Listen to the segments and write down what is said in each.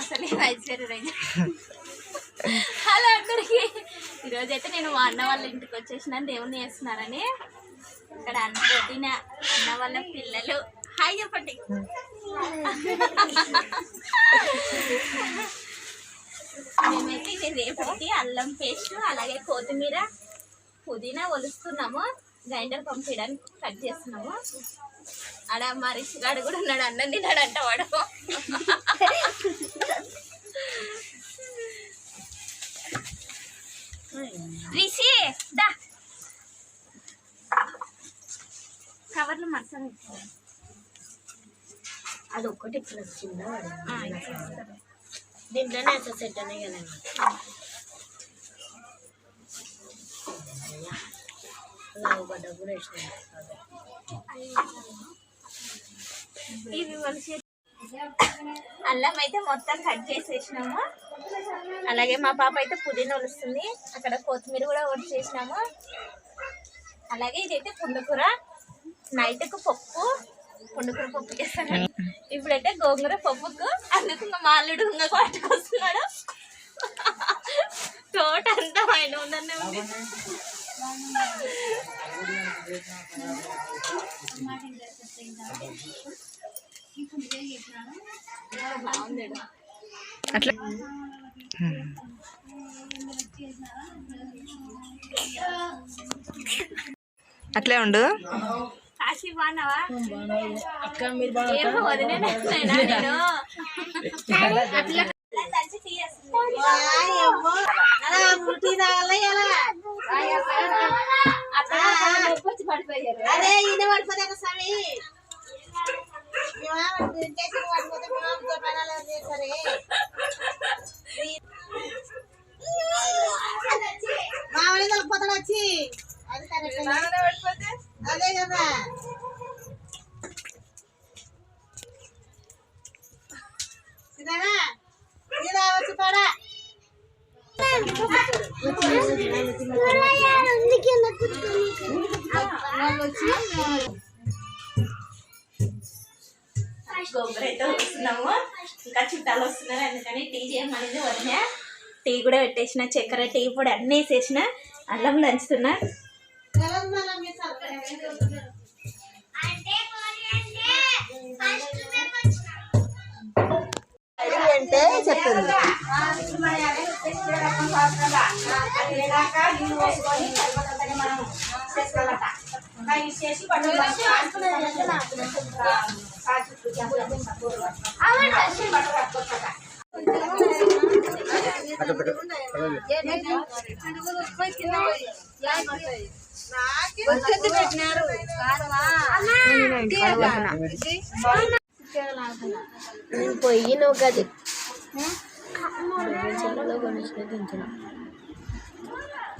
అసలు హలో అందరికి. ఈరోజు అయితే నేను మా అన్న వాళ్ళ ఇంటికి వచ్చేసిన దేవుని చేస్తున్నారని. ఇక్కడ అన్న అన్న వాళ్ళ పిల్లలు. హాయ్ చెప్పండి. మేమైతే ఇది రేపటి అల్లం పేస్ట్ అలాగే కొత్తిమీర పుదీనా ఒలుస్తున్నాము. గ్రైండర్ పంపించడానికి కట్ చేస్తున్నాము. ఆడ మా రిషిగాడు కూడా ఉన్నాడు అన్నం తిన్నాడంట వాడు. రిషి దా. కవర్లు మర్చని అది ఒక్కటి ఇక్కడ వచ్చిందా. దీంట్లోనే అసలు సెట్ అనే కదా. అల్లం అయితే మొత్తం కట్ చేసేసినాము. అలాగే మా పాప అయితే పుదీనా వలుస్తుంది అక్కడ కొత్తిమీర కూడా చేసినాము. అలాగే ఇదైతే పుండుకూర. నైట్కు పప్పు. పుండుకూర పప్పు చేస్తాను. ఇప్పుడైతే గోంగూర పప్పుకు. అందుకు ఇంకా మాల్లుడు ఇంకా పట్టుకొస్తున్నాడు. తోట అంతా ఆయన ఉందనే ఉంది అట్లా. అట్లే ఉండు. కాశీ బాగున్నావా అట్లా. తీయేస్తుంది. అదే ఈయన పడిపోతే స్వామి పడిపోతే మేము పడాలి చేస్తారే మామూలు కలిపోతాడు వచ్చి. అది కరెక్ట్ అదే కదా. ఇదా వచ్చి పడా. అయితే వస్తున్నాము. ఇంకా చుట్టాలు వస్తున్నారు అందుకని టీ చేయమనేది వదిన. టీ కూడా పెట్టేసిన చక్కెర టీ పొడి అన్నీ వేసేసిన అల్లం దంచుతున్నా. అంటే చెప్తుంది. పొయ్యి నువ్వు గది చెల్లలో కొనిసిన తింటున్నా నువ్వు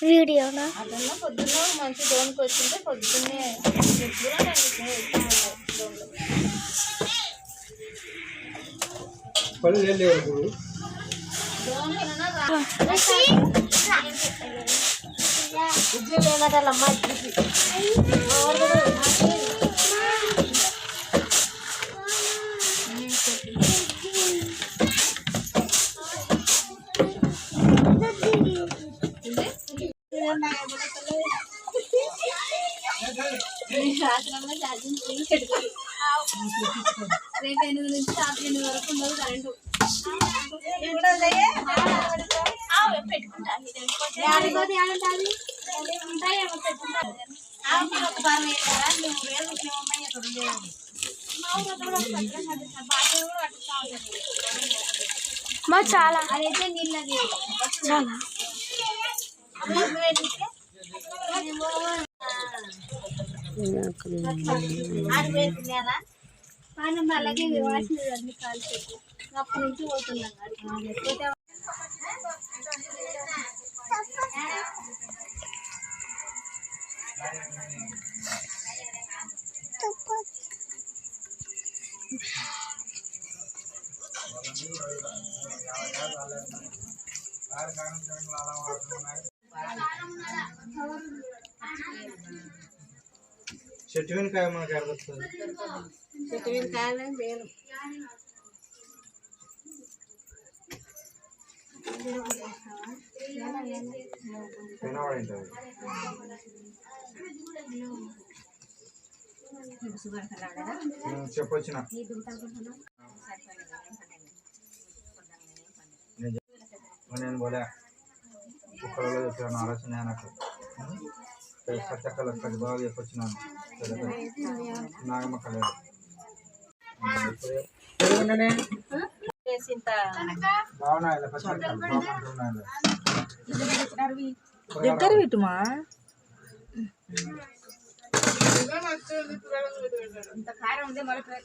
వీడియోనా? అదన్నా పొద్దున్న మంచి దోనికి వచ్చింటే పొద్దున్నే లేవు రేపు ఎనిమిది నుంచి రాత్రి ఎనిమిది వరకు ఉండదు కరెంటు మా చాలా అదైతే నీళ్ళది చాలా ఆడి వేసుకున్నారా పానం అలాగే చెట్టు వెనకాయ మనకి ఎడగొస్తుంది చెట్టు మీద కాయలు వేలు చెప్పొచ్చిన. నేను పోలే. కుక్కలలో చెప్పాను ఆలోచన నాకు చక్కలు బాగా చెప్పొచ్చినాను నాగమ్మ కలేదు దగ్గర పెట్టుమా ఇంత కారం ఉంది మరొక